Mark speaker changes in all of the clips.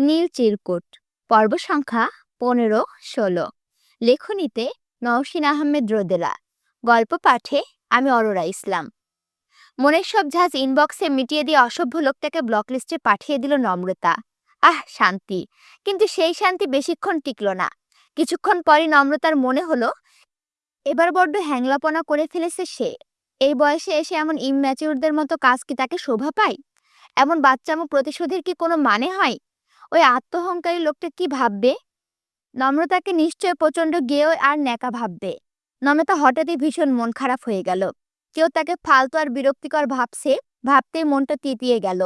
Speaker 1: নীল চিরকুট। পর্ব সংখ্যা পনেরো, ষোলো। লেখনীতে নওশিন আহমেদ রোদেলা। গল্প পাঠে আমি অরোরা ইসলাম। মনের সব ঝাঁজ ইনবক্সে মিটিয়ে দিয়ে অসভ্য লোকটাকে ব্লক লিস্টে পাঠিয়ে দিল নম্রতা। আহ, শান্তি। কিন্তু সেই শান্তি বেশিক্ষণ টিকল না। কিছুক্ষণ পরই নম্রতার মনে হলো, এবার বড্ড হ্যাংলাপনা করে ফেলেছে সে। এই বয়সে এসে এমন ইম্যাচিউরদের মতো কাজ কি তাকে শোভা পায়? এমন বাচ্চামো প্রতিশোধের কি কোনো মানে হয়? ওই আত্মহংকারী লোকটা কি ভাববে? নম্রতাকে নিশ্চয় প্রচণ্ড গেয়েও আর ন্যাকা ভাববে। নম্রতা হঠাৎই ভীষণ মন খারাপ হয়ে গেল। কেউ তাকে ফালতু আর বিরক্তিকর ভাবছে, ভাবতেই মনটা তিতিয়ে গেল।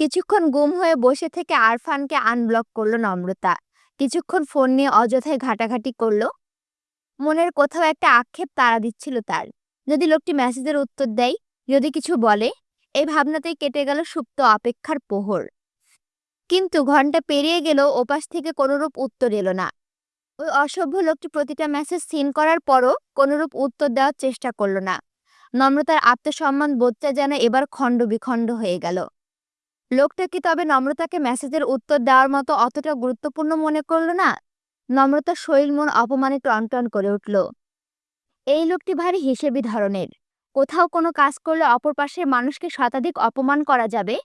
Speaker 1: কিছুক্ষণ গুম হয়ে বসে থেকে আরফানকে আনব্লক করল নম্রতা। কিছুক্ষণ ফোন নিয়ে অযথায় ঘাটাঘাটি করল। মনের কোথাও একটা আক্ষেপ তাড়া দিচ্ছিল তার। যদি লোকটি মেসেজের উত্তর দেয়, যদি কিছু বলে, এই ভাবনাতেই কেটে গেল সুপ্ত অপেক্ষার প্রহর কিন্তু ঘণ্টা পেরিয়ে গেলেও ওপাশ থেকে কোনোরূপ উত্তর এলো না। ওই অসভ্য লোকটি প্রতিটা মেসেজ সিন করার পরও কোনোরূপ উত্তর দেওয়ার চেষ্টা করল না। নম্রতার আত্মসম্মান বোধটা যেন এবার খণ্ড বিখণ্ড হয়ে গেল। লোকটা কি তবে নম্রতাকে মেসেজের উত্তর দেওয়ার মতো অতটা গুরুত্বপূর্ণ মনে করল না? নম্রতার শরীর মন অপমানে টনটন করে উঠল। এই লোকটি ভারী হিসেবি ধরনের। কোথাও কোনো কাজ করলে অপর পাশের মানুষকে শতাধিক অপমান করা যাবে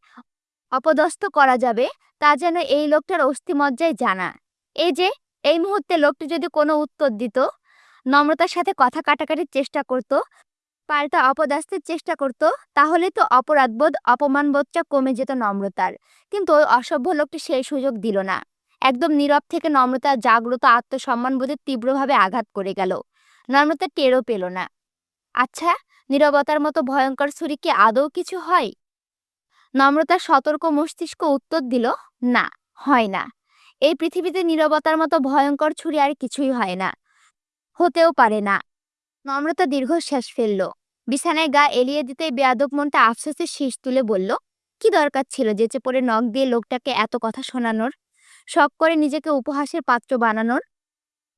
Speaker 1: অপদস্থ করা যাবে, তা যেন এই লোকটার অস্থিমজ্জায় জানা। এই যে, এই মুহূর্তে লোকটি যদি কোনো উত্তর দিত, নম্রতার সাথে কথা কাটাকাটির চেষ্টা করত, পাল্টা অপদাস্তের চেষ্টা করত, তাহলে তো অপরাধবোধ অপমানবোধটা কমে যেত নম্রতার। কিন্তু ওই অসভ্য লোকটি সেই সুযোগ দিল না। একদম নীরব থেকে নম্রতা জাগ্রত আত্মসম্মানবোধে তীব্রভাবে আঘাত করে গেল। নম্রতা টেরও পেল না। আচ্ছা নীরবতার মতো ভয়ঙ্কর ছুরি কি আদৌ কিছু হয়? নম্রতার সতর্ক মস্তিষ্ক উত্তর দিল, না, হয় না। এই পৃথিবীতে নীরবতার মতো ভয়ঙ্কর ছুরি আর কিছুই হয় না। হতেও পারে না। নম্রতা দীর্ঘশ্বাস ফেলল। বিছানায় গা এলিয়ে দিতেই বেয়াদব মনটা আফসোসের শীষ তুলে বলল, কি দরকার ছিল যেচে পড়ে নখ দিয়ে লোকটাকে এত কথা শোনানোর? শখ করে নিজেকে উপহাসের পাত্র বানানোর?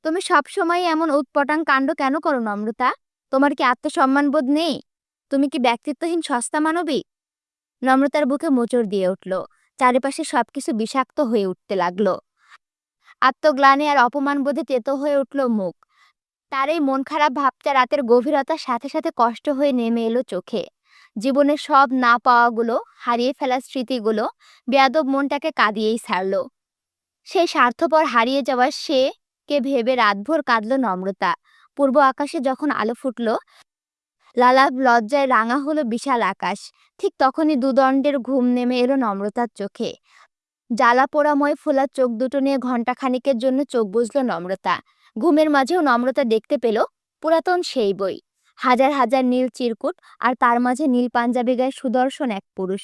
Speaker 1: তুমি সবসময় এমন উৎপটাং কাণ্ড কেন করো, নম্রতা? তোমার কি আত্মসম্মান বোধ নেই? তুমি কি ব্যক্তিত্বহীন সস্তা মানবী? নম্রতার বুকে মোচড় দিয়ে উঠল। চারিপাশে সবকিছু বিষাক্ত হয়ে উঠতে লাগল। আত্মগ্লানে আর অপমান বোধে তেতো হয়ে উঠল মুখ। তার এই মন খারাপ ভাবটা রাতের গভীরতার সাথে সাথে কষ্ট হয়ে নেমে এলো চোখে। জীবনের সব না পাওয়াগুলো, হারিয়ে ফেলা স্মৃতিগুলো, বেয়াদব মনটাকে কাঁদিয়েই ছাড়ল। সেই স্বার্থপর হারিয়ে যাওয়ার সে কে ভেবে রাতভর কাঁদল নম্রতা। পূর্ব আকাশে যখন আলো ফুটল লালাভ লজ্জায় রাঙা হলো বিশাল আকাশ। ঠিক তখনই দুদণ্ডের ঘুম নেমে এলো নম্রতার চোখে। জ্বালা পোড়াময় ফোলা চোখ দুটো নিয়ে ঘণ্টা খানিকের জন্য চোখ বুঝল নম্রতা। ঘুমের মাঝেও নম্রতা দেখতে পেল পুরাতন সেই বই। হাজার হাজার নীল চিরকুট আর তার মাঝে নীল পাঞ্জাবি গায়ে সুদর্শন এক পুরুষ।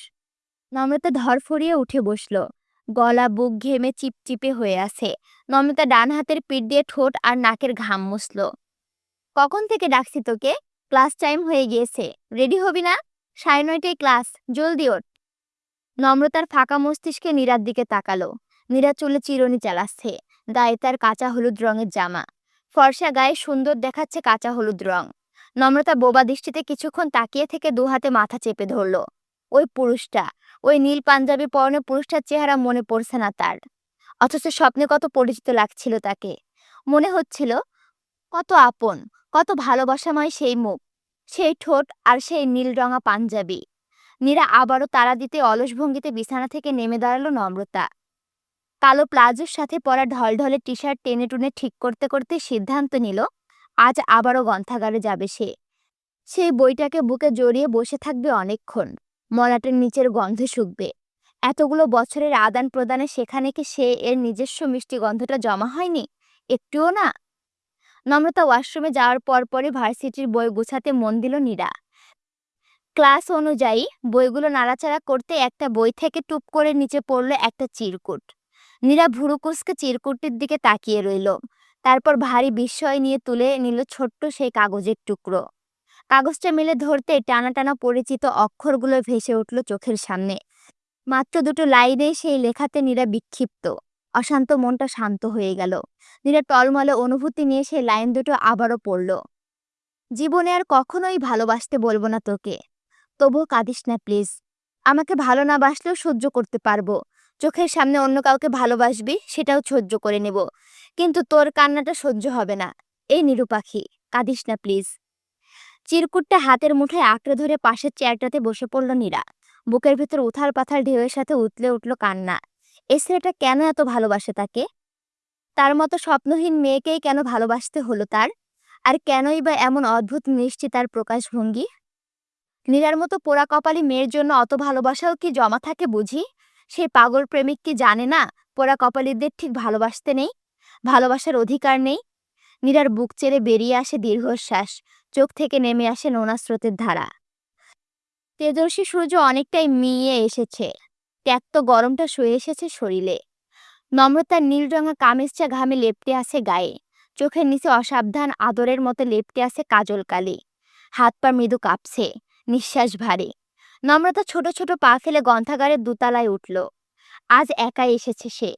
Speaker 1: নম্রতা ধরফরিয়ে উঠে বসল। গলা বুক ঘেমে চিপচিপে হয়ে আছে। নম্রতা ডান হাতের পিঠ দিয়ে ঠোঁট আর নাকের ঘাম মুছল। কখন থেকে ডাকছি তোকে? ক্লাস টাইম হয়ে গিয়েছে। রেডি হবি না? সাড়ে নয়টায় ক্লাস। জলদি ওঠ। নম্রতার ফাঁকা মস্তিষ্কে নীরার দিকে তাকালো। নীরা চুলে চিরুনি চালাচ্ছে। গায়ে তার কাঁচা হলুদ রঙের জামা। ফর্সা গায়ে সুন্দর দেখাচ্ছে কাঁচা হলুদ রং। নম্রতা বোবা দৃষ্টিতে কিছুক্ষণ তাকিয়ে থেকে দু হাতে মাথা চেপে ধরল। ওই পুরুষটা, ওই নীল পাঞ্জাবি পরনে পুরুষটার চেহারা মনে পড়ছে না তার। অথচ স্বপ্নে কত পরিচিত লাগছিল তাকে। মনে হচ্ছিল কত আপন, কত ভালোবাসাময় সেই মুখ, সেই ঠোঁট আর সেই নীল রঙা পাঞ্জাবি। নীরা আবারও তারা দিতে অলস ভঙ্গিতে বিছানা থেকে নেমে দাঁড়াল নম্রতা। কালো প্লাজোর সাথে পরা ঢলঢলে টি শার্ট টেনে টুনে ঠিক করতে করতে সিদ্ধান্ত নিল, আজ আবারও গ্রন্থাগারে যাবে সে। সেই বইটাকে বুকে জড়িয়ে বসে থাকবে অনেকক্ষণ, মলাটের নিচের গন্ধে শুকবে। এতগুলো বছরের আদান প্রদানে সেখানে কি সে এর নিজস্ব মিষ্টি গন্ধটা জমা হয়নি? একটুও না? নম্রতা ওয়াশরুমে যাওয়ার পর পরপরই ভার্সিটির বই গুছাতে মন দিল নীরা। ক্লাস অনুযায়ী বইগুলো নাড়াচাড়া করতে একটা বই থেকে টুপ করে নিচে পড়ল একটা চিরকুট। নীরা ভুরু কুসকে চিরকুটটির দিকে তাকিয়ে রইল। তারপর ভারী বিস্ময় নিয়ে তুলে নিল ছোট্ট সেই কাগজের টুকরো। কাগজটা মিলে ধরতে টানা টানা পরিচিত অক্ষরগুলো ভেসে উঠল চোখের সামনে। মাত্র দুটো লাইনে সেই লেখাতে নীরা বিক্ষিপ্ত। অশান্ত মনটা শান্ত হয়ে গেল। নীরা টলমলে অনুভূতি নিয়ে সেই লাইন দুটো আবারও পড়ল। জীবনে আর কখনোই ভালোবাসতে বলব না তোকে। তবুও কাঁদিস না, প্লিজ। আমাকে ভালো না বাসলেও সহ্য করতে পারব। চোখের সামনে অন্য কাউকে ভালোবাসবি, সেটাও সহ্য করে নেব। কিন্তু তোর কান্নাটা সহ্য হবে না। এই নিরুপাখি কাঁদিস না, প্লিজ। চিরকুটটা হাতের মুঠোয় আঁকড়ে ধরে পাশের চেয়ারটাতে বসে পড়ল নীরা বুকের ভেতর উথাল পাথাল ঢেউয়ের সাথে উতলে উঠল কান্না। এই ছেলেটা কেন এত ভালোবাসে তাকে? তার মতো স্বপ্নহীন মেয়েকেই কেন ভালোবাসতে হলো তার? আর কেনই বা এমন অদ্ভুত মিষ্টি তার প্রকাশভঙ্গি নীরার মতো পোড়া কপালি মেয়ের জন্য অত ভালোবাসাও কি জমা থাকে বুঝি? সে পাগল প্রেমিক কি জানে না পোড়া কপালিদের ঠিক ভালোবাসতে নেই? ভালোবাসার অধিকার নেই? নীরার বুক চেড়ে বেরিয়ে আসে দীর্ঘশ্বাস, চোখ থেকে নেমে আসে নোনা স্রোতের ধারা। তেজস্বী সূর্য অনেকটাই মিয়ে এসেছে। ত্যাক্ত গরমটা শুয়ে এসেছে শরীরে। নম্রতার নীল রঙা কামিজটা ঘামে লেপটে আছে গায়ে। চোখের নিচে অসাবধান আদরের মতো লেপটে আছে কাজল কালি। হাত পা মৃদু কাঁপছে, নিঃশ্বাস ভারী। নম্রতা ছোট ছোট পা ফেলে গ্রন্থাগারের দোতলায় উঠল। আজ একাই এসেছে সে।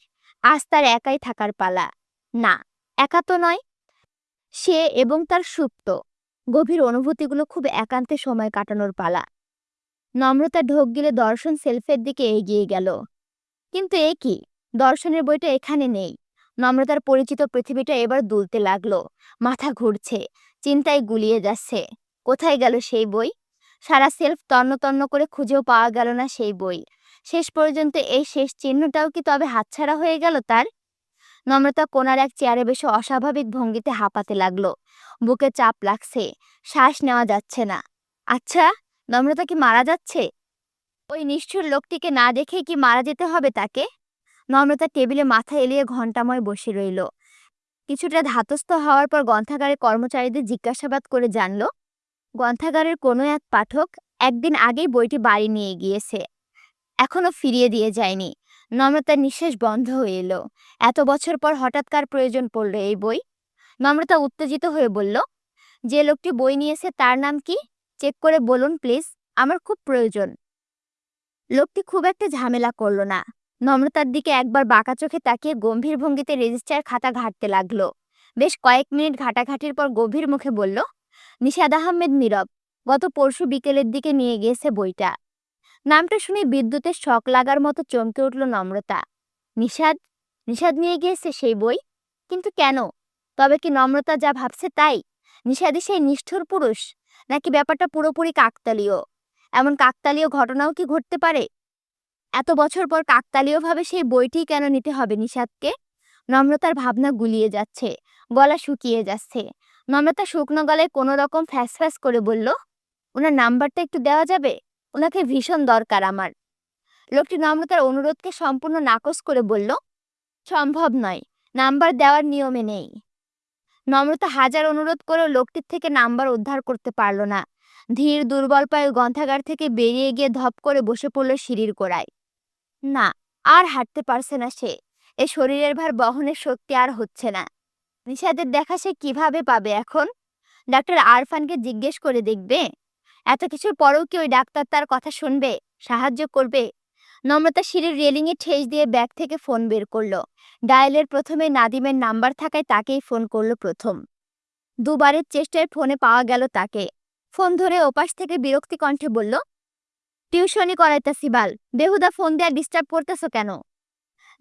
Speaker 1: আজ তার একাই থাকার পালা। না, একা তো নয়। সে এবং তার সুপ্ত। গভীর অনুভূতিগুলো খুব একান্তে সময় কাটানোর পালা। নম্রতা ঢোক গিলে দর্শন সেলফের দিকে এগিয়ে গেল। কিন্তু এ কি? দর্শনের বইটা এখানে নেই। নম্রতার পরিচিত পৃথিবীটা এবার দুলতে লাগল। মাথা ঘুরছে, চিন্তায় গুলিয়ে যাচ্ছে। কোথায় গেল সেই বই? সারা সেলফ তন্ন করে খুঁজেও পাওয়া গেল না সেই বই। শেষ পর্যন্ত এই শেষ চিহ্নটাও কি তবে হাতছাড়া হয়ে গেল তার? নম্রতা কোনার এক চেয়ারে বসে অস্বাভাবিক ভঙ্গিতে হাঁপাতে লাগল। বুকে চাপ লাগছে, শ্বাস নেওয়া যাচ্ছে না। আচ্ছা নম্রতা কি মারা যাচ্ছে? ওই নিষ্ঠুর লোকটিকে না দেখে কি মারা যেতে হবে তাকে? নম্রতা টেবিলে মাথা এলিয়ে ঘন্টাময় বসে রইল। কিছুটা ধাতস্থ হওয়ার পর গ্রন্থাগারের কর্মচারীদের জিজ্ঞাসাবাদ করে জানল, গ্রন্থাগারের কোনো এক পাঠক একদিন আগেই বইটি বাড়ি নিয়ে গিয়েছে, এখনও ফিরিয়ে দিয়ে যায়নি। নম্রতার নিঃশ্বাস বন্ধ হয়ে এলো। এত বছর পর হঠাৎ কার প্রয়োজন পড়ল এই বই? নম্রতা উত্তেজিত হয়ে বলল, যে লোকটি বই নিয়েছে তার নাম কি? চেক করে বলুন, প্লিজ। আমার খুব প্রয়োজন। লোকটি খুব একটা ঝামেলা করল না। নম্রতার দিকে একবার বাঁকা চোখে তাকিয়ে গম্ভীর ভঙ্গিতে রেজিস্টার খাতা ঘাঁটতে লাগল। বেশ কয়েক মিনিট ঘাটাঘাটির পর গভীর মুখে বলল, নিশাদ আহমেদ নীরব। গত পরশু বিকেলের দিকে নিয়ে গিয়েছে বইটা। নামটা শুনে বিদ্যুতের শক লাগার মতো চমকে উঠল নম্রতা। নিষাদ নিষাদ নিয়ে গিয়েছে সেই বই? কিন্তু কেন? তবে কি নম্রতা যা ভাবছে তাই? নিষাদই সেই নিষ্ঠুর পুরুষ। নাকি ব্যাপারটা পুরোপুরি কাকতালীয়? এমন কাকতালীয় ঘটনাও কি ঘটতে পারে? এত বছর পর কাকতালীয়ভাবে সেই বইটি কেন নিতে হবে নিষাদকে? নম্রতার ভাবনা গুলিয়ে যাচ্ছে, গলা শুকিয়ে যাচ্ছে। নম্রতা শুকনো গলায় কোনো রকম ফ্যাস ফ্যাস করে বলল, ওনার নাম্বারটা একটু দেওয়া যাবে? ওনাকে ভীষণ দরকার আমার। লোকটি নম্রতার অনুরোধকে সম্পূর্ণ নাকচ করে বলল, সম্ভব নয়। নাম্বার দেওয়ার নিয়মে নেই। নম্রতা হাজার অনুরোধ করেও লোকটির থেকে নাম্বার উদ্ধার করতে পারল না। ধীর, দুর্বল পায়ে গ্রন্থাগার থেকে বেরিয়ে গিয়ে ধপ করে বসে পড়ল সিঁড়ির গোড়ায়। না, আর হাঁটতে পারছে না সে। এ শরীরের ভার বহনের শক্তি আর হচ্ছে না। নিষাদের দেখা সে কীভাবে পাবে এখন? ডাক্তার আরফানকে জিজ্ঞেস করে দেখবে? এত কিছুর পরেও কি ওই ডাক্তার তার কথা শুনবে? সাহায্য করবে? নম্রতা সিঁড়ির রেলিংয়ে ঠেস দিয়ে ব্যাগ থেকে ফোন বের করল। ডায়ালের প্রথমে নাদিমের নাম্বার থাকায় তাকেই ফোন করল প্রথম। দুবারের চেষ্টায় ফোনে পাওয়া গেল তাকে। ফোন ধরে ওপাশ থেকে বিরক্তি কণ্ঠে বলল টিউশনি করাইতাছি বাল, বেহুদা ফোন দেয়া ডিস্টার্ব করতেছো কেন?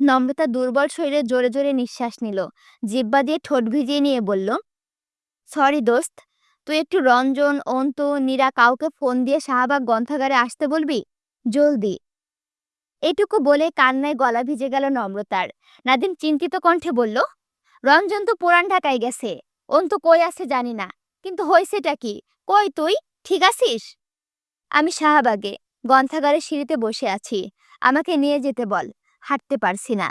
Speaker 1: নম্রতা দুর্বল শরীরে জোরে জোরে নিঃশ্বাস নিল, জিব্বা দিয়ে ঠোঁট ভিজিয়ে নিয়ে বলল, সরি দোস্ত, তুই একটু রঞ্জন, অন্ত, নীরা কাউকে ফোন দিয়ে শাহবাগ গ্রন্থাগারে আসতে বলবি? জলদি। এটুকু বলে কান্নায় গলা ভিজে গেল নম্রতার। নাদিম চিন্তিত কণ্ঠে বলল, রঞ্জন তো পুরান ঢাকায় গেছে। অন্তু কই আছে জানি না। কিন্তু হয়েছেটা কি? কই তুই? ঠিক আছিস? আমি শাহবাগে, গ্রন্থাগারের সিঁড়িতে বসে আছি। আমাকে নিয়ে যেতে বল। হাঁটতে পারছি না।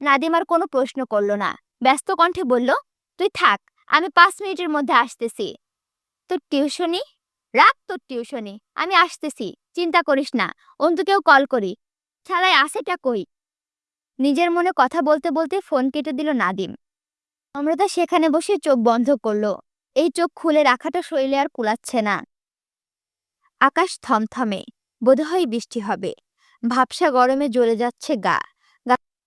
Speaker 1: নাদিম আর কোনো প্রশ্ন করল না। ব্যস্ত কণ্ঠে বলল, তুই থাক, আমি পাঁচ মিনিটের মধ্যে আসতেছি। তোর টিউশনি? রাখ তোর টিউশনি। আমি আসতেছি। চিন্তা করিস না। অন্তুকেও কল করি। ছাড়াই আসেটা কই? নিজের মনে কথা বলতে বলতে ফোন কেটে দিল নাদিম। অমৃতা সেখানে বসে চোখ বন্ধ করল। এই চোখ খুলে রাখাটা শরীরে আর কুলাচ্ছে না। আকাশ থমথমে। বোধহয় বৃষ্টি হবে। ভাবসা গরমে জ্বলে যাচ্ছে গা।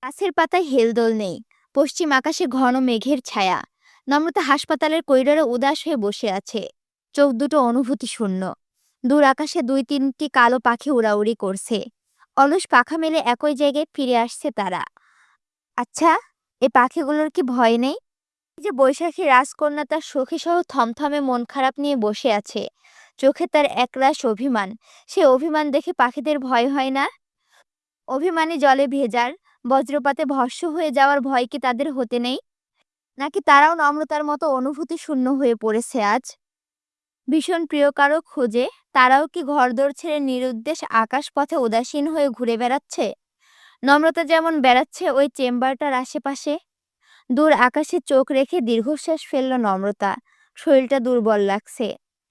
Speaker 1: গাছের পাতায় হেলদোল নেই। পশ্চিম আকাশে ঘন মেঘের ছায়া। নম্রতা হাসপাতালের করিডোরে উদাস হয়ে বসে আছে। চোখ দুটো অনুভূতি শূন্য দূর আকাশে দুই তিনটি কালো পাখি উড়াউড়ি করছে। অলস পাখা মেলে একই জায়গায় ফিরে আসছে তারা। আচ্ছা এ পাখিগুলোর কি ভয় নেই? যে বৈশাখী রাজকন্যা তার সখী সহ থমথমে মন খারাপ নিয়ে বসে আছে। চোখে তার একরাশ অভিমান। সে অভিমান দেখে পাখিদের ভয় হয় না? অভিমানে জলে ভেজার, বজ্রপাতে ভস্ম হয়ে যাওয়ার ভয় কি তাদের হতে নেই? নাকি তারাও নম্রতার মতো অনুভূতি শূন্য হয়ে পড়েছে আজ? ভীষণ প্রিয় কারও খোঁজে তারাও কি ঘরদোর ছেড়ে নিরুদ্দেশ আকাশ পথে উদাসীন হয়ে ঘুরে বেড়াচ্ছে? নম্রতা যেমন বেড়াচ্ছে, ওই চেম্বারটার আশেপাশে। দূর আকাশে চোখ রেখে দীর্ঘশ্বাস ফেলল নম্রতা। শরীরটা দুর্বল লাগছে।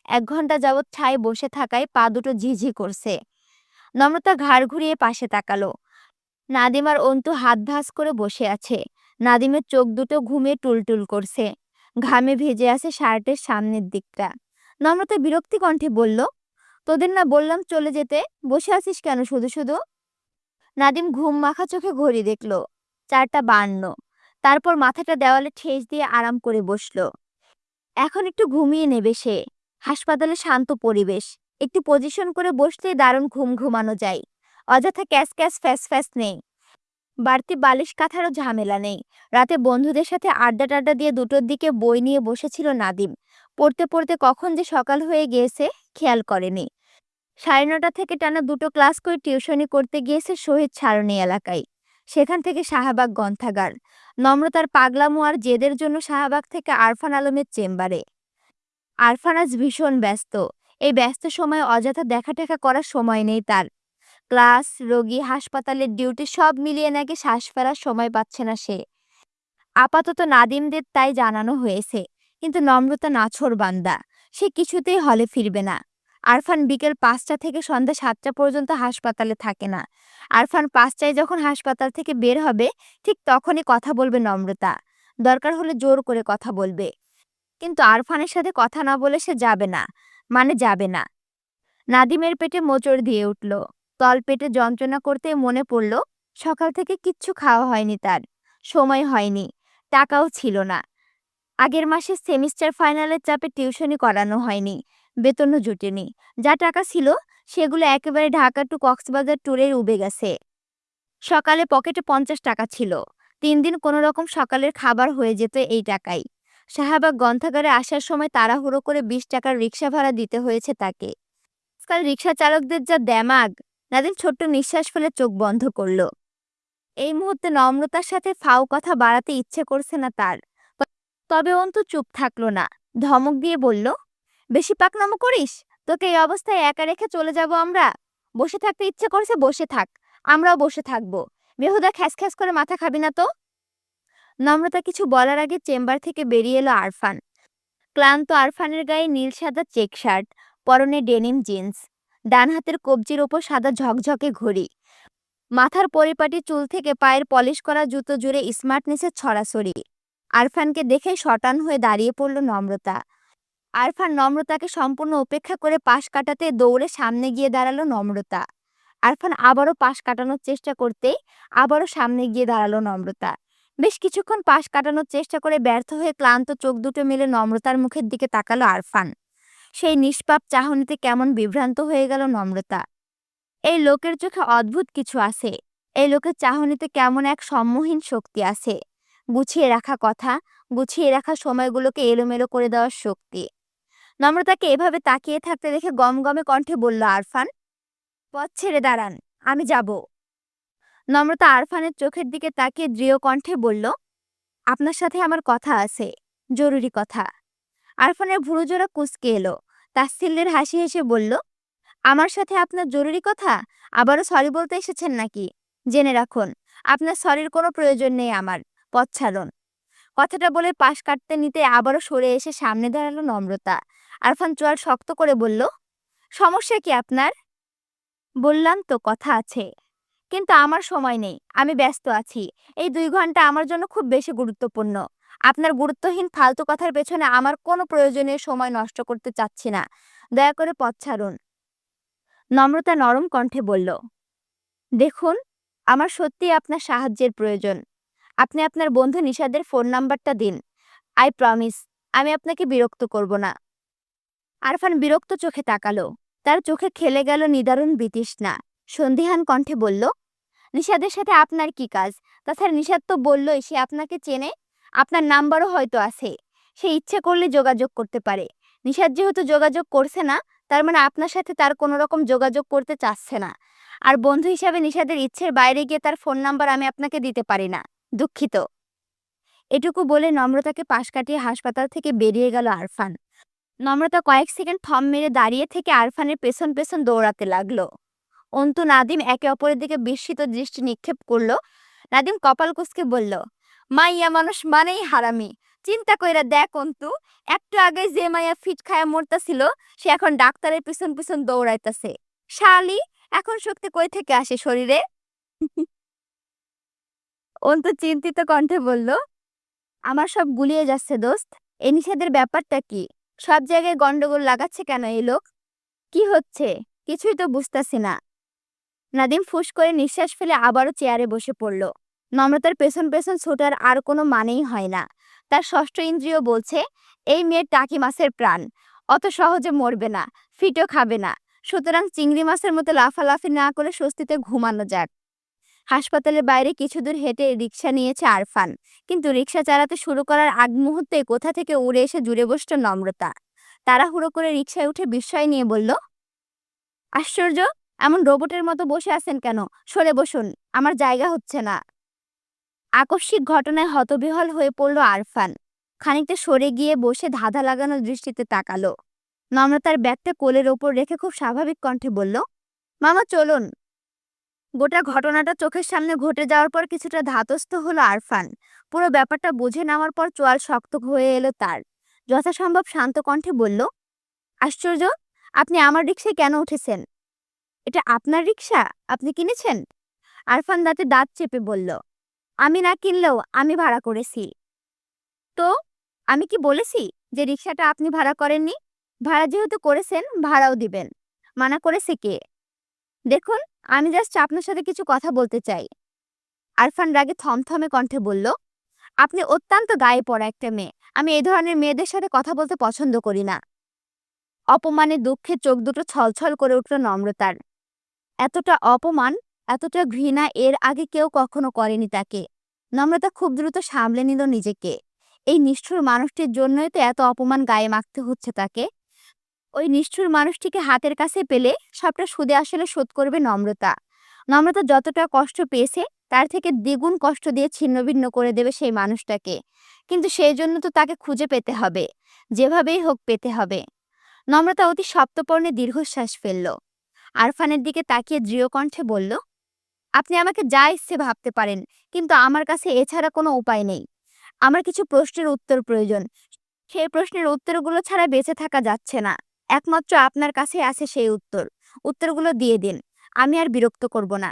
Speaker 1: এক ঘণ্টা যাবৎ ঠায় বসে থাকায় পা দুটো ঝিঝি করছে। নম্রতা ঘাড় ঘুরিয়ে পাশে তাকালো। নাদিমার অন্তু হাত ভাঁজ করে বসে আছে। নাদিমের চোখ দুটো ঘুমে টুলটুল করছে। ঘামে ভেজে আছে শার্টের সামনের দিকটা। নম্রতা বিরক্তি কণ্ঠে বলল তোদের না বললাম চলে যেতে? বসে আছিস কেন শুধু শুধু? নাদিম ঘুম মাখা চোখে ঘড়ি দেখল, চারটা বান্ন। তারপর মাথাটা দেওয়ালে ঠেস দিয়ে আরাম করে বসল। এখন একটু ঘুমিয়ে নেবে সে। হাসপাতালে শান্ত পরিবেশ। একটু পজিশন করে বসলেই দারুণ ঘুম ঘুমানো যায়। অযথা ক্যাস ক্যাস ফ্যাস ফ্যাস নেই। বাড়তি বালিশ কাঁথারও ঝামেলা নেই। রাতে বন্ধুদের সাথে আড্ডা টাড্ডা দিয়ে দুটোর দিকে বই নিয়ে বসেছিল নাদিম। পড়তে পড়তে কখন যে সকাল হয়ে গিয়েছে, খেয়াল করেনি। সাড়ে নটা থেকে টানা দুটো ক্লাস করে টিউশনি করতে গিয়েছে শহীদ ছাড়নি এলাকায়। সেখান থেকে শাহবাগ গ্রন্থাগার। নম্রতার পাগলামো আর জেদের জন্য শাহবাগ থেকে আরফান আলমের চেম্বারে। আরফান আজ ভীষণ ব্যস্ত। এই ব্যস্ত সময় অযথা দেখা টেকা করার সময় নেই তার। ক্লাস, রোগী, হাসপাতালের ডিউটি সব মিলিয়ে নাকি শ্বাস ফেরার সময় পাচ্ছে না সে। আপাতত নাদিমদের তাই জানানো হয়েছে। কিন্তু নম্রতা নাছর বান্দা। সে কিছুতেই হলে ফিরবে না। আরফান বিকেল পাঁচটা থেকে সন্ধ্যা সাতটা পর্যন্ত হাসপাতালে থাকে না। আরফান পাঁচটায় যখন হাসপাতাল থেকে বের হবে, ঠিক তখনই কথা বলবে নম্রতা। দরকার হলে জোর করে কথা বলবে। কিন্তু আরফানের সাথে কথা না বলে সে যাবে না মানে যাবে না। নাদিমের পেটে মোচড় দিয়ে উঠল। তল পেটে যন্ত্রণা করতে মনে পড়ল, সকাল থেকে কিচ্ছু খাওয়া হয়নি তার, সময় হয়নি, টাকাও ছিল না। আগের মাসে সেমিস্টার ফাইনালের চাপে টিউশনি করানো হয়নি। বেতনও জুটেনি। যা টাকা ছিল, সেগুলো একেবারে ঢাকা টু কক্সবাজার ট্যুরের উবে গেছে। সকালে পকেটে পঞ্চাশ টাকা ছিল। তিন দিন কোনো রকম সকালের খাবার হয়ে যেত এই টাকাই। শাহবাগ গ্রন্থাগারে আসার সময় তাড়াহুড়ো করে বিশ টাকার রিক্সা ভাড়া দিতে হয়েছে তাকে। আজকাল রিক্সা চালকদের যা দ্যামাগ নাদিম ছোট্ট নিঃশ্বাস ফেলে চোখ বন্ধ করল। এই মুহূর্তে নম্রতার সাথে ফাও কথা বাড়াতে ইচ্ছে করছে না তার। তবে অন্ত চুপ থাকল না। ধমক দিয়ে বলল বেশি পাকনামো করিস? তোকে এই অবস্থায় একা রেখে চলে যাব আমরা। বসে থাকতে ইচ্ছে করছে বসে থাক। আমরাও বসে থাকব। বেহুদা খ্যাস খ্যাস করে মাথা খাবি না তো? নম্রতা কিছু বলার আগে চেম্বার থেকে বেরিয়ে এলো আরফান। ক্লান্ত আরফানের গায়ে নীল সাদা চেক শার্ট, পরনে ডেনিম জিন্স, ডান হাতের কবজির ওপর সাদা ঝকঝকে ঘড়ি। মাথার পরিপাটি চুল থেকে পায়ের পলিশ করা জুতো জুড়ে স্মার্টনেসের ছড়াছড়ি। আরফানকে দেখে শটান হয়ে দাঁড়িয়ে পড়ল নম্রতা। আরফান নম্রতাকে সম্পূর্ণ উপেক্ষা করে পাশ কাটাতে দৌড়ে সামনে গিয়ে দাঁড়াল নম্রতা। আরফান আবারও পাশ কাটানোর চেষ্টা করতে আবারও সামনে গিয়ে দাঁড়াল নম্রতা। বেশ কিছুক্ষণ পাশ কাটানোর চেষ্টা করে ব্যর্থ হয়ে ক্লান্ত চোখ দুটো মিলে নম্রতার মুখের দিকে তাকালো আরফান। সেই নিষ্পাপ চাহনিতে কেমন বিভ্রান্ত হয়ে গেল নম্রতা। এই লোকের চোখে অদ্ভুত কিছু আছে। এই লোকের চাহনিতে কেমন এক সম্মোহীন শক্তি আছে। গুছিয়ে রাখা কথা, গুছিয়ে রাখা সময়গুলোকে এলোমেলো করে দেওয়ার শক্তি। নম্রতাকে এভাবে তাকিয়ে থাকতে দেখে গমগমে কণ্ঠে বলল, আরফান, পথ ছেড়ে দাঁড়ান, আমি যাব। নম্রতা আরফানের চোখের দিকে তাকিয়ে দৃঢ় কণ্ঠে বলল, আপনার সাথে আমার কথা আছে, জরুরি কথা। আরফানের ভুরুজোড়া কুচকে এলো তাসিল্লের হাসি হেসে বলল, আমার সাথে আপনার জরুরি কথা? আবারও সরি বলতে এসেছেন নাকি? জেনে রাখুন, আপনার সরির কোনো প্রয়োজন নেই আমার, পথ ছাড়ুন। কথাটা বলে পাশ কাটতে নিতে আবারও সরে এসে সামনে দাঁড়াল নম্রতা। আরফান চোয়ার শক্ত করে বলল, সমস্যা কি আপনার? বললাম তো কথা আছে, কিন্তু আমার সময় নেই, আমি ব্যস্ত আছি। এই দুই ঘণ্টা আমার জন্য খুব বেশি গুরুত্বপূর্ণ। আপনার গুরুত্বহীন ফালতু কথার পেছনে আমার কোনো প্রয়োজনীয় সময় নষ্ট করতে চাচ্ছি না। দয়া করে পথ ছাড়ুন। নম্রতা নরম কণ্ঠে বলল, দেখুন, আমার সত্যি আপনার সাহায্যের প্রয়োজন। আপনি আপনার বন্ধু নিষাদের ফোন নাম্বারটা দিন। আই প্রমিস, আমি আপনাকে বিরক্ত করব না। আরফান বিরক্ত চোখে তাকালো। তার চোখে খেলে গেল নিদারুণ বিতৃষ্ণা। সন্ধিহান কণ্ঠে বলল, নিষাদের সাথে আপনার কি কাজ? তাছাড়া নিষাদ তো বললই, সে আপনাকে চেনে, আপনার নাম্বারও হয়তো আছে। সে ইচ্ছে করলে যোগাযোগ করতে পারে। নিষাদ যেহেতু যোগাযোগ করছে না, তার মানে আপনার সাথে তার কোনো রকম যোগাযোগ করতে চাচ্ছে না। আর বন্ধু হিসাবে নিষাদের ইচ্ছের বাইরে গিয়ে তার ফোন নাম্বার আমি আপনাকে দিতে পারি না। দুঃখিত। এটুকু বলে নম্রতাকে পাশ কাটিয়ে হাসপাতাল থেকে বেরিয়ে গেল আরফান। নম্রতা কয়েক সেকেন্ড থম মেরে দাঁড়িয়ে থেকে আরফানের পেছন পেছন দৌড়াতে লাগল। অন্তু নাদিম একে অপরের দিকে বিস্মিত দৃষ্টি নিক্ষেপ করল। নাদিম কপাল কুসকে বলল, মাইয়া মানুষ মানেই হারামি। চিন্তা কইরা দেখ অন্তু, একটু আগে যে মাইয়া ফিট খায়া মরতাছিল, সে এখন ডাক্তারের পিছন পিছন দৌড়াইতাছে। শালি, এখন শক্তি কই থেকে আসে শরীরে? অন্তু চিন্তিত কণ্ঠে বলল, আমার সব গুলিয়ে যাচ্ছে দোস্ত। এ নিষেধের ব্যাপারটা কি? সব জায়গায় গন্ডগোল লাগাচ্ছে কেন এই লোক? কি হচ্ছে? কিছুই তো বুঝতাছি না। নাদিম ফুস করে নিঃশ্বাস ফেলে আবারও চেয়ারে বসে পড়ল। নম্রতার পেছন পেছন ছোটার আর কোনো মানেই হয় না। তার ষষ্ঠ ইন্দ্রিয় বলছে, এই মেয়ের টাকি মাছের প্রাণ। অত সহজে মরবে না, ফিটও খাবে না। সুতরাং চিংড়ি মাছের মতো লাফালাফি না করে স্বস্তিতে ঘুমানো যাক। হাসপাতালের বাইরে কিছু দূর হেঁটে রিক্সা নিয়েছে আরফান। কিন্তু রিক্সা চালাতে শুরু করার আগ মুহূর্তে কোথা থেকে উড়ে এসে জুড়ে বসত নম্রতা? তাড়াহুড়ো করে রিক্সায় উঠে বিস্ময় নিয়ে বলল, আশ্চর্য! এমন রোবটের মতো বসে আছেন কেন? সরে বসুন, আমার জায়গা হচ্ছে না। আকস্মিক ঘটনায় হতবিহল হয়ে পড়ল আরফান। খানিকটা সরে গিয়ে বসে ধাঁধা লাগানো দৃষ্টিতে তাকালো। নম্রতার ব্যাগটা কোলের ওপর রেখে খুব স্বাভাবিক কণ্ঠে বলল, মামা, চলুন। গোটা ঘটনাটা চোখের সামনে ঘটে যাওয়ার পর কিছুটা ধাতস্থ হলো আরফান। পুরো ব্যাপারটা বুঝে নেওয়ার পর চোয়াল শক্ত হয়ে এলো তার। যথাসম্ভব শান্ত কণ্ঠে বলল, আশ্চর্য, আপনি আমার রিক্সায় কেন উঠেছেন? এটা আপনার রিক্সা আপনি কিনেছেন? আরফান দাঁতে দাঁত চেপে বলল, আমি না কিনলেও আমি ভাড়া করেছি। তো, আমি কি বলেছি যে রিক্সাটা আপনি ভাড়া করেননি? ভাড়া যেহেতু করেছেন, ভাড়াও দিবেন। মানা করেছে কে? দেখুন, আমি জাস্ট আপনার সাথে কিছু কথা বলতে চাই। আরফান রাগে থমথমে কণ্ঠে বলল, আপনি অত্যন্ত গায়ে পড়া একটা মেয়ে। আমি এই ধরনের মেয়েদের সাথে কথা বলতে পছন্দ করি না। অপমানে দুঃখে চোখ দুটো ছলছল করে উঠল নম্রতার। এতটা অপমান, এতটা ঘৃণা এর আগে কেউ কখনো করেনি তাকে। নম্রতা খুব দ্রুত সামলে নিল নিজেকে। এই নিষ্ঠুর মানুষটির জন্যই তো এত অপমান গায়ে মাখতে হচ্ছে তাকে। ওই নিষ্ঠুর মানুষটিকে হাতের কাছে পেলে সবটা সুদে আসলে শোধ করবে নম্রতা। নম্রতা যতটা কষ্ট পেয়েছে, তার থেকে দ্বিগুণ কষ্ট দিয়ে ছিন্নভিন্ন করে দেবে সেই মানুষটাকে। কিন্তু সেই জন্য তো তাকে খুঁজে পেতে হবে, যেভাবেই হোক পেতে হবে। নম্রতা অতি সপ্তপর্ণে দীর্ঘশ্বাস ফেলল। আরফানের দিকে তাকিয়ে দৃঢ় কণ্ঠে বলল, আপনি আমাকে যা ইচ্ছে ভাবতে পারেন, কিন্তু আমার কাছে এছাড়া কোনো উপায় নেই। আমার কিছু প্রশ্নের উত্তর প্রয়োজন। সেই প্রশ্নের উত্তরগুলো ছাড়া বেঁচে থাকা যাচ্ছে না। একমাত্র আপনার কাছে আছে সেই উত্তর। উত্তরগুলো দিয়ে দিন। আমি আর বিরক্ত করব না।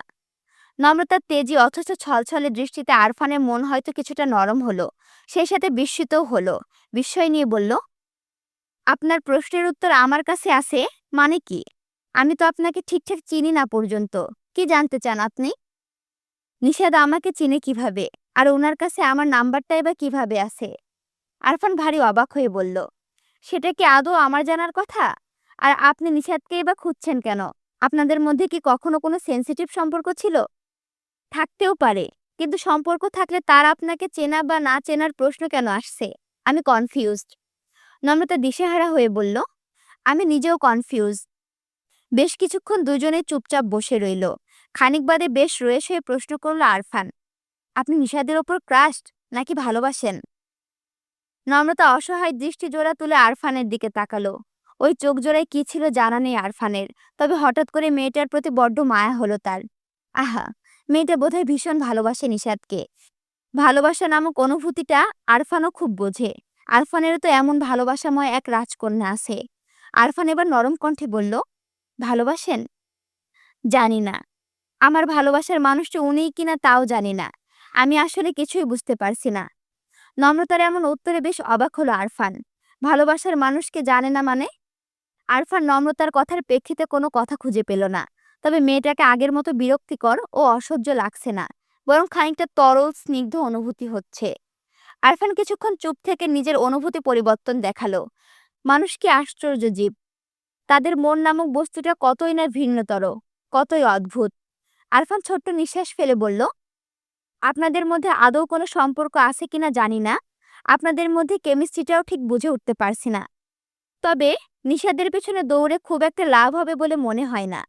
Speaker 1: নম্রতার তেজি অথচ ছলছলে দৃষ্টিতে আরফানের মন হয়তো কিছুটা নরম হলো। সেই সাথে বিস্মিতও হলো। বিস্ময় নিয়ে বলল, আপনার প্রশ্নের উত্তর আমার কাছে আছে? মানে কি? আমি তো আপনাকে ঠিকঠাক চিনি না পর্যন্ত। কি জানতে চান আপনি? নিষাদ আমাকে চিনে কীভাবে? আর ওনার কাছে আমার নাম্বারটাই বা কীভাবে আছে? আরফান ভারী অবাক হয়ে বলল সেটা কি আদৌ আমার জানার কথা? আর আপনি নিষাদকেই বা খুঁজছেন কেন? আপনাদের মধ্যে কি কখনো কোনো সেন্সিটিভ সম্পর্ক ছিল? থাকতেও পারে, কিন্তু সম্পর্ক থাকলে তার আপনাকে চেনা বা না চেনার প্রশ্ন কেন আসছে? আমি কনফিউজড নম্রতা দিশেহারা হয়ে বলল, আমি নিজেও কনফিউজ বেশ কিছুক্ষণ দুজনে চুপচাপ বসে রইল। খানিক বাদে বেশ হয়ে প্রশ্ন করল আরফান, আপনি নিষাদের ওপর ক্রাস্ট নাকি ভালোবাসেন? নম্রতা অসহায় দৃষ্টি জোড়া তুলে আরফানের দিকে তাকালো। ওই চোখ জোড়ায় কি ছিল জানা নেই আরফানের, তবে হঠাৎ করে মেয়েটার প্রতি বড্ড মায়া হলো তার। আহা, মেয়েটা বোধহয় ভীষণ ভালোবাসে নিষাদকে। ভালোবাসা নামক অনুভূতিটা আরফানও খুব বোঝে। আরফানেরও তো এমন ভালোবাসাময় এক রাজকন্যা আছে। আরফান এবার নরম কণ্ঠে বলল, ভালোবাসেন? জানি না। আমার ভালোবাসার মানুষটা উনিই কিনা তাও জানি না। আমি আসলে কিছুই বুঝতে পারছি না। নম্রতার এমন উত্তরে বেশ অবাক হলো আরফান। ভালোবাসার মানুষকে জানে না মানে? আরফান নম্রতার কথার প্রেক্ষিতে কোনো কথা খুঁজে পেল না। তবে মেয়েটাকে আগের মতো বিরক্তিকর ও অসহ্য লাগছে না। বরং খানিকটা তরল, স্নিগ্ধ অনুভূতি হচ্ছে। আরফান কিছুক্ষণ চুপ থেকে নিজের অনুভূতি পরিবর্তন দেখাল। মানুষ কি আশ্চর্য জীব? তাদের মন নামক বস্তুটা কতই না ভিন্নতর, কতই অদ্ভুত। আরফান ছোট্ট নিঃশ্বাস ফেলে বলল আপনাদের মধ্যে আদৌ কোনো সম্পর্ক আছে কিনা জানি না। আপনাদের মধ্যে কেমিস্ট্রিটাও ঠিক বুঝে উঠতে পারছি না। তবে নিষাদের পেছনে দৌড়ে খুব একটা লাভ হবে বলে মনে হয় না।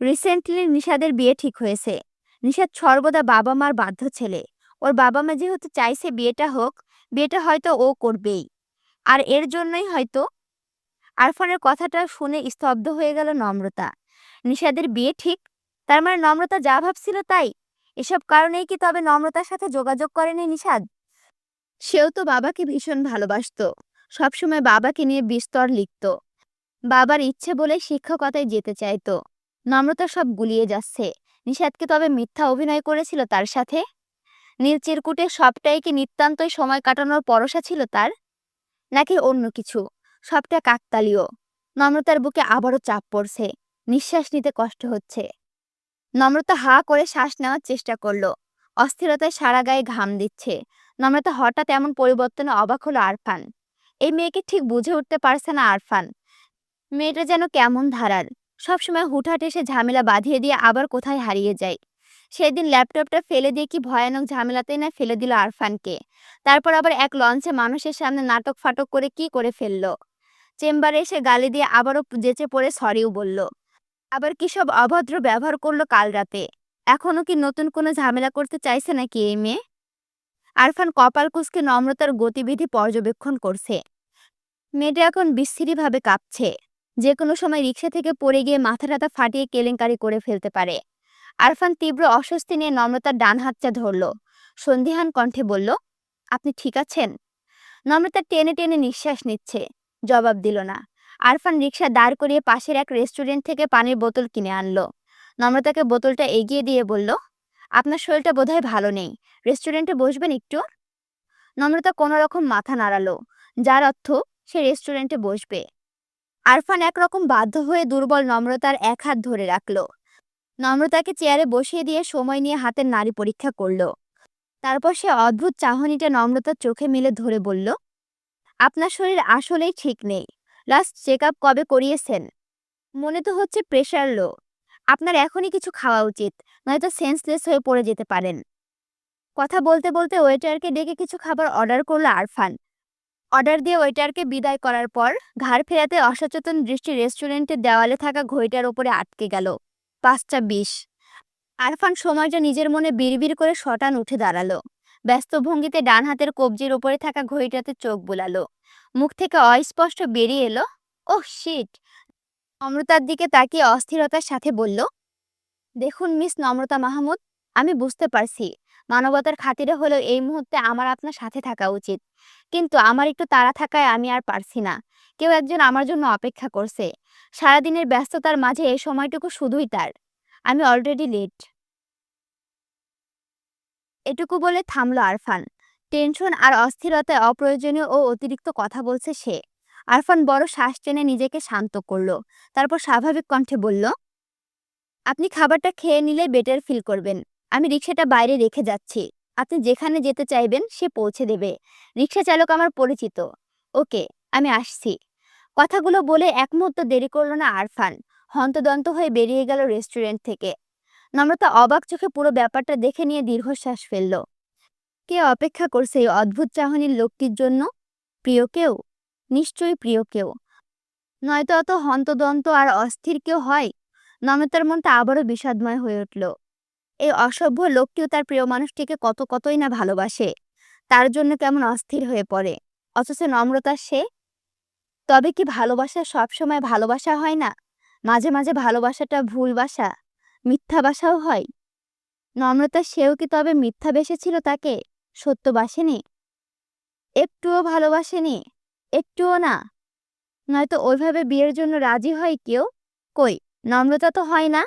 Speaker 1: রিসেন্টলি নিষাদের বিয়ে ঠিক হয়েছে। নিষাদ সর্বদা বাবা মার বাধ্য ছেলে। ওর বাবা মা যেহেতু চাইছে বিয়েটা হোক, বিয়েটা হয়তো ও করবেই। আর এর জন্যই হয়তো আরফানের কথাটা শুনে স্তব্ধ হয়ে গেল নম্রতা। নিষাদের বিয়ে ঠিক? তার মানে নম্রতা যা ভাবছিল তাই? এসব কারণেই কি তবে নম্রতার সাথে যোগাযোগ করেনি নিষাদ সেও তো বাবাকে ভীষণ ভালোবাসত। সবসময় বাবাকে নিয়ে বিস্তর লিখত। বাবার ইচ্ছে বলে শিক্ষকতায় যেতে চাইতো। নম্রতা সব গুলিয়ে যাচ্ছে। নিষাদকে তবে মিথ্যা অভিনয় করেছিল তার সাথে? নীল চিরকুটে সবটাই কি নিতান্তই সময় কাটানোর পরশা ছিল তার? নাকি অন্য কিছু? সবটা কাকতালীয়। নম্রতার বুকে আবারও চাপ পড়ছে। নিঃশ্বাস নিতে কষ্ট হচ্ছে। নম্রতা হা করে শ্বাস নেওয়ার চেষ্টা করল। অস্থিরতায় সারা গায়ে ঘাম দিচ্ছে। নম্রতা হঠাৎ এমন পরিবর্তনে অবাক হলো আরফান। এই মেয়েকে ঠিক বুঝে উঠতে পারছে না আরফান। মেয়েটা যেন কেমন ধারার। সবসময় হুটহাট এসে ঝামেলা বাঁধিয়ে দিয়ে আবার কোথায় হারিয়ে যায়। সেদিন ল্যাপটপটা ফেলে দিয়ে কি ভয়ানক ঝামেলাতেই না ফেলে দিল আরফানকে। তারপর আবার এক লঞ্চে মানুষের সামনে নাটক ফাটক করে কি করে ফেলল। চেম্বারে এসে গালি দিয়ে আবারও যেচে পড়ে সরিও বলল আবার কি সব অভদ্র ব্যবহার করল কাল রাতে? এখনও কি নতুন কোনো ঝামেলা করতে চাইছে নাকি এই মেয়ে? আরফান কপাল কুসকে নম্রতার গতিবিধি পর্যবেক্ষণ করছে। মেয়েটা এখন বিশ্রীভাবে কাঁপছে। যে কোনো সময় রিক্সা থেকে পড়ে গিয়ে মাথা টাথা ফাটিয়ে কেলেঙ্কারি করে ফেলতে পারে। আরফান তীব্র অস্বস্তি নিয়ে নম্রতার ডান হাতটা ধরল। সন্ধিহান কণ্ঠে বলল, আপনি ঠিক আছেন? নম্রতা টেনে টেনে নিঃশ্বাস নিচ্ছে। জবাব দিল না। আরফান রিক্সা দাঁড় করিয়ে পাশের এক রেস্টুরেন্ট থেকে পানির বোতল কিনে আনলো। নম্রতাকে বোতলটা এগিয়ে দিয়ে বলল, আপনার শরীরটা বোধহয় ভালো নেই রেস্টুরেন্টে বসবেন একটু? নম্রতা কোনো রকম মাথা নাড়ালো, যার অর্থ সে রেস্টুরেন্টে বসবে। আরফান একরকম বাধ্য হয়ে দুর্বল নম্রতার এক হাত ধরে রাখল। নম্রতাকে চেয়ারে বসিয়ে দিয়ে সময় নিয়ে হাতের নারী পরীক্ষা করল। তারপর সে অদ্ভুত চাহনিটা নম্রতার চোখে মিলে ধরে বলল, আপনার শরীর আসলেই ঠিক নেই। লাস্ট চেক আপ কবে করিয়েছেন? মনে তো হচ্ছে প্রেশার লো। আপনার এখনই কিছু খাওয়া উচিত, নয়তো সেন্সলেস হয়ে পড়ে যেতে পারেন। কথা বলতে বলতে ওয়েটারকে ডেকে কিছু খাবার অর্ডার করল আরফান। অর্ডার দিয়ে ওয়েটারকে বিদায় করার পর ঘাড় ফেরাতে অসচেতন দৃষ্টি রেস্টুরেন্টের দেওয়ালে থাকা ঘড়িটার ওপরে আটকে গেল। পাঁচটা বিশ। আরফান সময়টা নিজের মনে বিড়বিড় করে শটান উঠে দাঁড়াল। ব্যস্ত ভঙ্গিতে ডান হাতের কবজির ওপরে থাকা ঘড়িটাতে চোখ বুলালো। মুখ থেকে অস্পষ্ট বেরিয়ে এলো, ওহ, শিট! নম্রতার দিকে তাকিয়ে অস্থিরতার সাথে বলল, দেখুন মিস নম্রতা মাহমুদ, আমি বুঝতে পারছি। মানবতার খাতিরে হলেও এই মুহূর্তে আমার আপনার সাথে থাকা উচিত। কিন্তু আমার একটু তাড়া থাকায় আমি আর পারছি না। কেউ একজন আমার জন্য অপেক্ষা করছে। সারাদিনের ব্যস্ততার মাঝে এই সময়টুকু শুধুই তার। আমি অলরেডি লেট। এটুকু বলে থামলো আরফান। টেনশন আর অস্থিরতায় অপ্রয়োজনীয় ও অতিরিক্ত কথা বলছে সে। আরফান বড় শ্বাস টেনে নিজেকে শান্ত করল। তারপর স্বাভাবিক কণ্ঠে বলল, আপনি খাবারটা খেয়ে নিলে বেটার ফিল করবেন। আমি রিক্সাটা বাইরে রেখে যাচ্ছি। আপনি যেখানে যেতে চাইবেন, সে পৌঁছে দেবে। রিক্সা চালক আমার পরিচিত। ওকে, আমি আসছি। কথাগুলো বলে এক মুহূর্ত দেরি করল না আরফান। হন্তদন্ত হয়ে বেরিয়ে গেল রেস্টুরেন্ট থেকে। নম্রতা অবাক চোখে পুরো ব্যাপারটা দেখে নিয়ে দীর্ঘশ্বাস ফেলল। কে অপেক্ষা করছে এই অদ্ভুত চাহনির লোকটির জন্য? প্রিয় কেউ? নিশ্চয়ই প্রিয় কেউ। নয়তো অত হন্তদন্ত আর অস্থির কেউ হয়? নমিতার মনটা আবারও বিষাদময় হয়ে উঠল। এই অসভ্য লোকটিও তার প্রিয় মানুষটিকে কত কতই না ভালোবাসে। তার জন্য কেমন অস্থির হয়ে পড়ে। অথচ নম্রতা সে? তবে কি ভালোবাসা সবসময় ভালোবাসা হয় না? মাঝে মাঝে ভালোবাসাটা ভুল বাসা। মিথ্যা বাসাও হয়? নম্রতা সেও কি তবে মিথ্যা বেসেছিল তাকে? সত্য বাসেনি? একটুও ভালোবাসেনি? একটুও না? নয়তো ওইভাবে বিয়ের জন্য রাজি হয় কেউ? কই, নম্রতা তো হয় না?